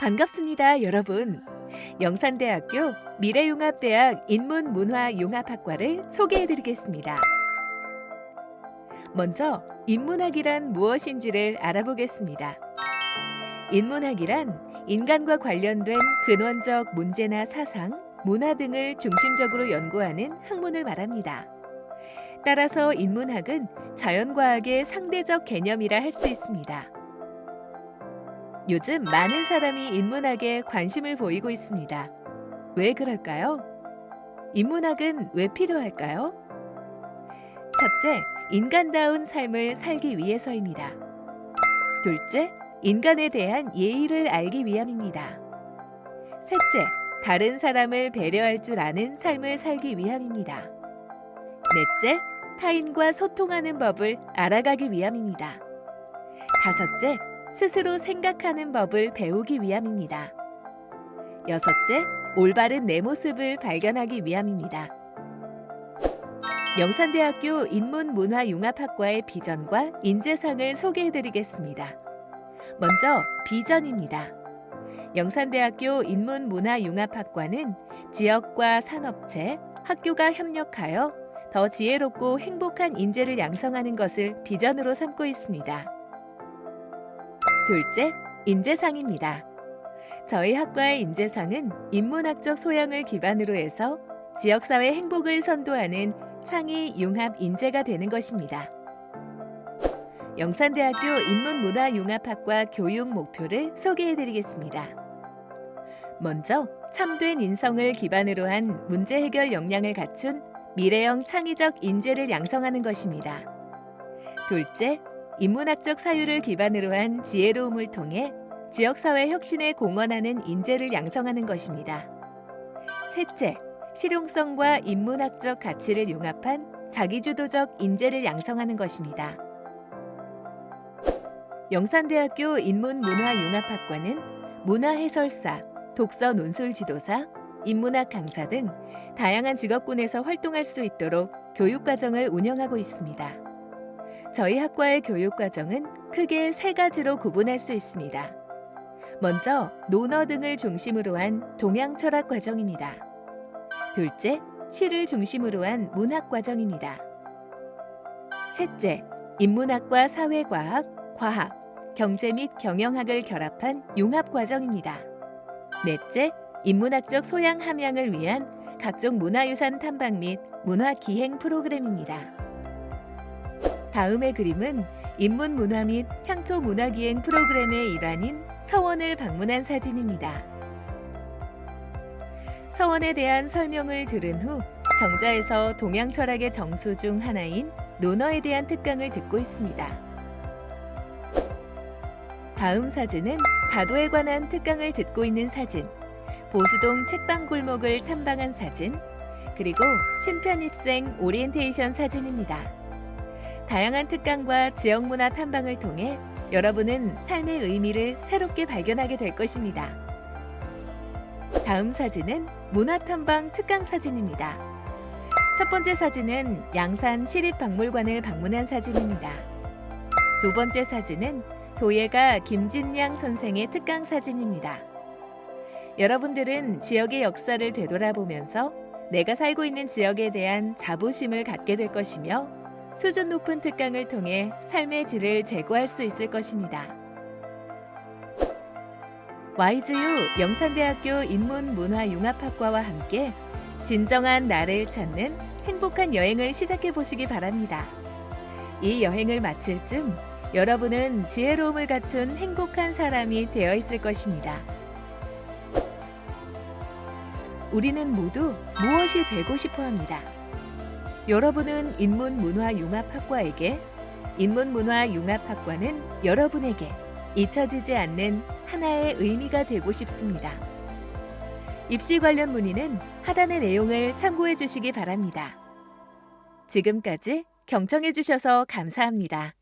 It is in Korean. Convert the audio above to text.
반갑습니다, 여러분. 영산대학교 미래융합대학 인문문화융합학과를 소개해드리겠습니다. 먼저 인문학이란 무엇인지를 알아보겠습니다. 인문학이란 인간과 관련된 근원적 문제나 사상, 문화 등을 중심적으로 연구하는 학문을 말합니다. 따라서 인문학은 자연과학의 상대적 개념이라 할 수 있습니다. 요즘 많은 사람이 인문학에 관심을 보이고 있습니다. 왜 그럴까요? 인문학은 왜 필요할까요? 첫째, 인간다운 삶을 살기 위해서입니다. 둘째, 인간에 대한 예의를 알기 위함입니다. 셋째, 다른 사람을 배려할 줄 아는 삶을 살기 위함입니다. 넷째, 타인과 소통하는 법을 알아가기 위함입니다. 다섯째, 스스로 생각하는 법을 배우기 위함입니다. 여섯째, 올바른 내 모습을 발견하기 위함입니다. 영산대학교 인문문화융합학과의 비전과 인재상을 소개해드리겠습니다. 먼저 비전입니다. 영산대학교 인문문화융합학과는 지역과 산업체, 학교가 협력하여 더 지혜롭고 행복한 인재를 양성하는 것을 비전으로 삼고 있습니다. 둘째, 인재상입니다. 저희 학과의 인재상은 인문학적 소양을 기반으로 해서 지역사회 행복을 선도하는 창의 융합 인재가 되는 것입니다. 영산대학교 인문문화융합학과 교육 목표를 소개해드리겠습니다. 먼저 참된 인성을 기반으로 한 문제 해결 역량을 갖춘 미래형 창의적 인재를 양성하는 것입니다. 둘째, 인문학적 사유를 기반으로 한 지혜로움을 통해 지역사회 혁신에 공헌하는 인재를 양성하는 것입니다. 셋째, 실용성과 인문학적 가치를 융합한 자기주도적 인재를 양성하는 것입니다. 영산대학교 인문문화융합학과는 문화해설사, 독서 논술 지도사, 인문학 강사 등 다양한 직업군에서 활동할 수 있도록 교육과정을 운영하고 있습니다. 저희 학과의 교육 과정은 크게 세 가지로 구분할 수 있습니다. 먼저 논어 등을 중심으로 한 동양 철학 과정입니다. 둘째, 시를 중심으로 한 문학 과정입니다. 셋째, 인문학과 사회과학, 과학, 경제 및 경영학을 결합한 융합 과정입니다. 넷째, 인문학적 소양 함양을 위한 각종 문화유산 탐방 및 문화 기행 프로그램입니다. 다음의 그림은 인문 문화 및 향토 문화 기행 프로그램의 일환인 서원을 방문한 사진입니다. 서원에 대한 설명을 들은 후 정자에서 동양 철학의 정수 중 하나인 논어에 대한 특강을 듣고 있습니다. 다음 사진은 다도에 관한 특강을 듣고 있는 사진, 보수동 책방 골목을 탐방한 사진, 그리고 신편입생 오리엔테이션 사진입니다. 다양한 특강과 지역 문화 탐방을 통해 여러분은 삶의 의미를 새롭게 발견하게 될 것입니다. 다음 사진은 문화 탐방 특강 사진입니다. 첫 번째 사진은 양산 시립박물관을 방문한 사진입니다. 두 번째 사진은 도예가 김진양 선생의 특강 사진입니다. 여러분들은 지역의 역사를 되돌아보면서 내가 살고 있는 지역에 대한 자부심을 갖게 될 것이며 수준 높은 특강을 통해 삶의 질을 제고할 수 있을 것입니다. YGU 영산대학교 인문문화융합학과와 함께 진정한 나를 찾는 행복한 여행을 시작해 보시기 바랍니다. 이 여행을 마칠 쯤 여러분은 지혜로움을 갖춘 행복한 사람이 되어 있을 것입니다. 우리는 모두 무엇이 되고 싶어 합니다. 여러분은 인문문화융합학과에게, 인문문화융합학과는 여러분에게 잊혀지지 않는 하나의 의미가 되고 싶습니다. 입시 관련 문의는 하단의 내용을 참고해 주시기 바랍니다. 지금까지 경청해 주셔서 감사합니다.